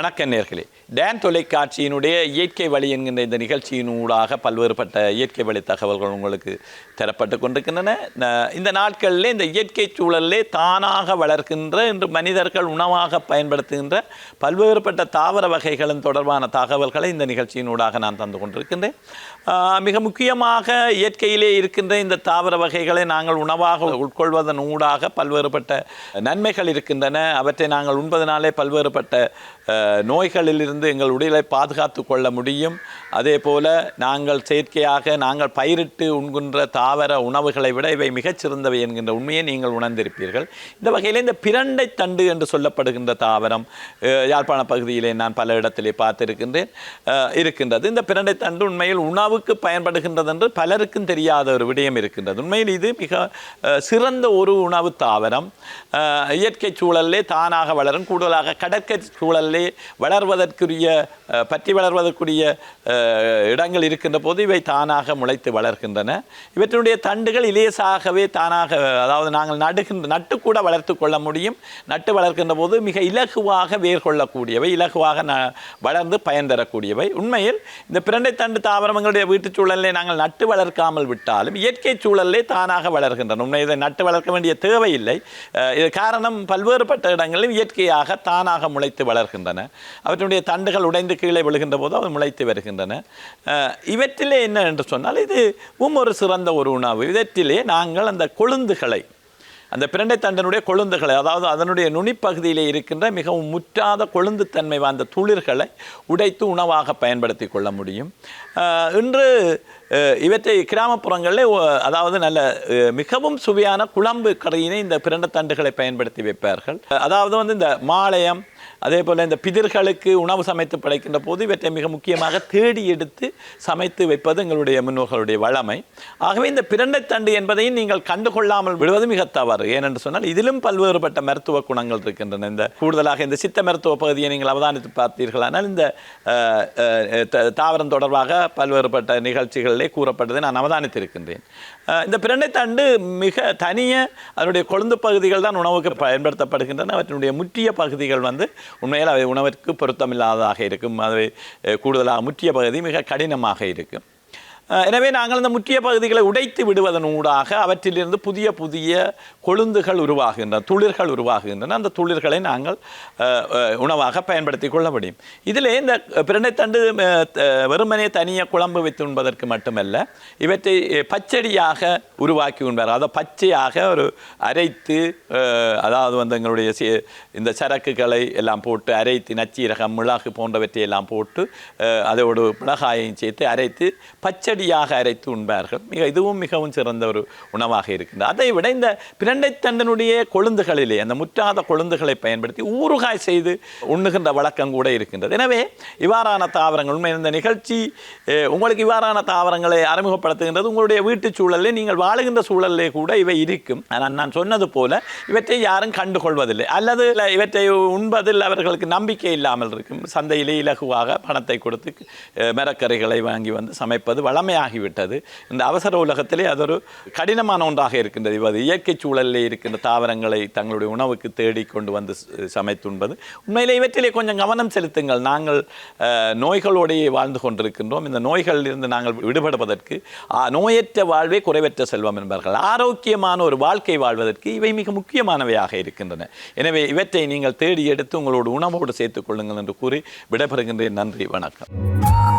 வணக்க நேர்களே. டேன் தொலைக்காட்சியினுடைய இயற்கை வழி என்கின்ற இந்த நிகழ்ச்சியினூடாக பல்வேறுபட்ட இயற்கை வழி தகவல்கள் உங்களுக்கு தரப்பட்டு கொண்டிருக்கின்றன. இந்த நாட்களில் இந்த இயற்கை சூழலிலே தானாக வளர்க்கின்ற இன்று மனிதர்கள் உணவாக பயன்படுத்துகின்ற பல்வேறுபட்ட தாவர வகைகளின் தொடர்பான தகவல்களை இந்த நிகழ்ச்சியினூடாக நான் தந்து கொண்டிருக்கின்றேன். மிக முக்கியமாக இயற்கையிலே இருக்கின்ற இந்த தாவர வகைகளை நாங்கள் உணவாக உட்கொள்வதன் ஊடாக பல்வேறுபட்ட நன்மைகள் இருக்கின்றன. அவற்றை நாங்கள் உண்பதனாலே பல்வேறுபட்ட நோய்களிலிருந்து எங்கள் உடலை பாதுகாத்து கொள்ள முடியும். அதே போல நாங்கள் செயற்கையாக நாங்கள் பயிரிட்டு உண்கின்ற தாவர உணவுகளை விட இவை மிகச்சிறந்தவை என்கின்ற உண்மையை நீங்கள் உணர்ந்திருப்பீர்கள். இந்த வகையில் இந்த பிரண்டை தண்டு என்று சொல்லப்படுகின்ற தாவரம் யாழ்ப்பாண பகுதியிலே நான் பல இடத்திலே பார்த்திருக்கின்றேன். இருக்கின்றது. இந்த பிரண்டை தண்டு உண்மையில் உணவுக்கு பயன்படுகின்றது என்று பலருக்கும் தெரியாத ஒரு விடயம் இருக்கின்றது. உண்மையில் இது மிக சிறந்த ஒரு உணவு தாவரம். இயற்கை சூழலே தானாக வளரும். கூடுதலாக கடற்கரை சூழலே வளர்வதற்குரிய பற்றி வளர்வதற்குரிய இடங்கள் இருக்கின்ற போது இவை தானாக முளைத்து வளர்கின்றன. இவற்றினுடைய தண்டுகள் இலேசாகவே தானாக அதாவது நாங்கள் நடுகின்ற நட்டு கூட வளர்த்து கொள்ள முடியும். நட்டு வளர்க்கின்ற போது மிக இலகுவாக வேர் கொள்ளக்கூடியவை இலகுவாக ந வளர்ந்து பயன் தரக்கூடியவை. உண்மையில் இந்த பிரண்டை தண்டு தாவரங்களுடைய வீட்டுச் சூழலிலே நாங்கள் நட்டு வளர்க்காமல் விட்டாலும் இயற்கை சூழலே தானாக வளர்கின்றன. உண்மை இதை நட்டு வளர்க்க வேண்டிய தேவையில்லை. இது காரணம் பல்வேறுபட்ட இடங்களில் இயற்கையாக தானாக முளைத்து வளர்கின்றன. அவற்றுடைய தண்டுகள் உடைந்து கீழே விழுகின்ற போது அவை முளைத்து வருகின்றன. இவற்றிலே என்ன என்று சொன்னால் இது ஒரு சிறந்த ஒரு உணவு. இவற்றிலே நாங்கள் அந்த கொழுந்துகளை அந்த பிரண்டை தண்டனுடைய கொழுந்துகளை அதாவது அதனுடைய நுனிப்பகுதியிலே இருக்கின்ற மிகவும் முற்றாத கொழுந்துத்தன்மை வாய்ந்த துளிர்களை உடைத்து உணவாக பயன்படுத்தி கொள்ள முடியும். இன்று இவற்றை கிராமப்புறங்களில் அதாவது நல்ல மிகவும் சுவையான குழம்பு கடையினை இந்த பிரண்டை தண்டுகளை பயன்படுத்தி வைப்பார்கள். அதாவது வந்து இந்த மாலயம் அதே போல் இந்த பிதிர்களுக்கு உணவு சமைத்து படைக்கின்ற போது இவற்றை மிக முக்கியமாக தேடி எடுத்து சமைத்து வைப்பது எங்களுடைய முன்னோர்களுடைய வளமை. ஆகவே இந்த பிரண்டைத்தண்டு என்பதையும் நீங்கள் கண்டுகொள்ளாமல் விடுவது மிக தவறு. ஏனென்று சொன்னால் இதிலும் பல்வேறுபட்ட மருத்துவ குணங்கள் இருக்கின்றன. இந்த கூடுதலாக இந்த சித்த மருத்துவ பகுதியை நீங்கள் அவதானித்து பார்த்தீர்களானால் இந்த த- தாவரம் தொடர்பாக பல்வேறுபட்ட நிகழ்ச்சிகள் நிகழ்ச்சிகளிலே கூறப்பட்டதை நான் அவதானித்திருக்கின்றேன். இந்த இந்த பிரண்டைத்தண்டு மிக தனிய அதனுடைய கொழுந்து பகுதிகள் தான் உணவுக்கு பயன்படுத்தப்படுகின்றன. அவற்றினுடைய முற்றிய பகுதிகள் வந்து உண்மையில் அவை உணவிற்கு பொருத்தமில்லாததாக இருக்கும். அவை கூடுதலாக முற்றிய பகுதி மிக கடினமாக இருக்கும். எனவே நாங்கள் இந்த முற்றிய பகுதிகளை உடைத்து விடுவதன் ஊடாக அவற்றிலிருந்து புதிய புதிய கொழுந்துகள் உருவாகின்றன துளிர்கள் உருவாகின்றன. அந்த துளிர்களை நாங்கள் உணவாக பயன்படுத்தி கொள்ள முடியும். இதிலே இந்த பிரண்டைத்தண்டு வெறுமனே தனியாக குழம்பு வைத்து உண்பதற்கு மட்டுமல்ல இவற்றை பச்சடியாக உருவாக்கி உண்பார் அதை பச்சையாக ஒரு அரைத்து அதாவது வந்து எங்களுடைய இந்த சரக்குகளை எல்லாம் போட்டு அரைத்து நச்சீரகம் மிளகு போன்றவற்றை எல்லாம் போட்டு அதோடு மிளகாயையும் சேர்த்து அரைத்து பச்சடி நேரடியாக அரைத்து உண்பார்கள். மிக இதுவும் மிகவும் சிறந்த ஒரு உணவாக இருக்கின்றது. அதை விட இந்த பிரண்டைத்தண்டனுடைய கொழுந்துகளிலே அந்த முற்றாத கொழுந்துகளை பயன்படுத்தி ஊறுகாய் செய்து உண்ணுகின்ற வழக்கம் கூட இருக்கின்றது. எனவே இவ்வாறான தாவரங்கள் உண்மை இந்த நிகழ்ச்சி உங்களுக்கு இவ்வாறான தாவரங்களை அறிமுகப்படுத்துகின்றது. உங்களுடைய வீட்டுச் சூழலில் நீங்கள் வாழுகின்ற சூழலிலே கூட இவை இருக்கும். ஆனால் நான் சொன்னது போல இவற்றை யாரும் கண்டுகொள்வதில்லை. அல்லது இவற்றை உண்பதில் அவர்களுக்கு நம்பிக்கை இல்லாமல் இருக்கும். சந்தையிலே இலகுவாக பணத்தை கொடுத்து மரக்கறிகளை வாங்கி வந்து சமைப்பது ஆகிவிட்டது இந்த அவசர உலகத்திலே அது ஒரு கடினமான ஒன்றாக இருக்கின்றது. இது இயற்கை சூழலிலே இருக்கின்ற தாவரங்களை தங்களுடைய உணவுக்கு தேடி கொண்டு வந்து சமைத்துண்பது. உண்மையிலே இவற்றிலே கொஞ்சம் கவனம் செலுத்துங்கள். நாங்கள் நோய்களோடையே வாழ்ந்து கொண்டிருக்கின்றோம். இந்த நோய்களில் இருந்து நாங்கள் விடுபடுவதற்கு நோயற்ற வாழ்வே குறைவற்ற செல்வம் என்பார்கள். ஆரோக்கியமான ஒரு வாழ்க்கை வாழ்வதற்கு இவை மிக முக்கியமானவையாக இருக்கின்றன. எனவே இவற்றை நீங்கள் தேடி எடுத்து உங்களோட உணவோடு சேர்த்துக் கொள்ளுங்கள் என்று கூறி விடைபெறுகின்றேன். நன்றி. வணக்கம்.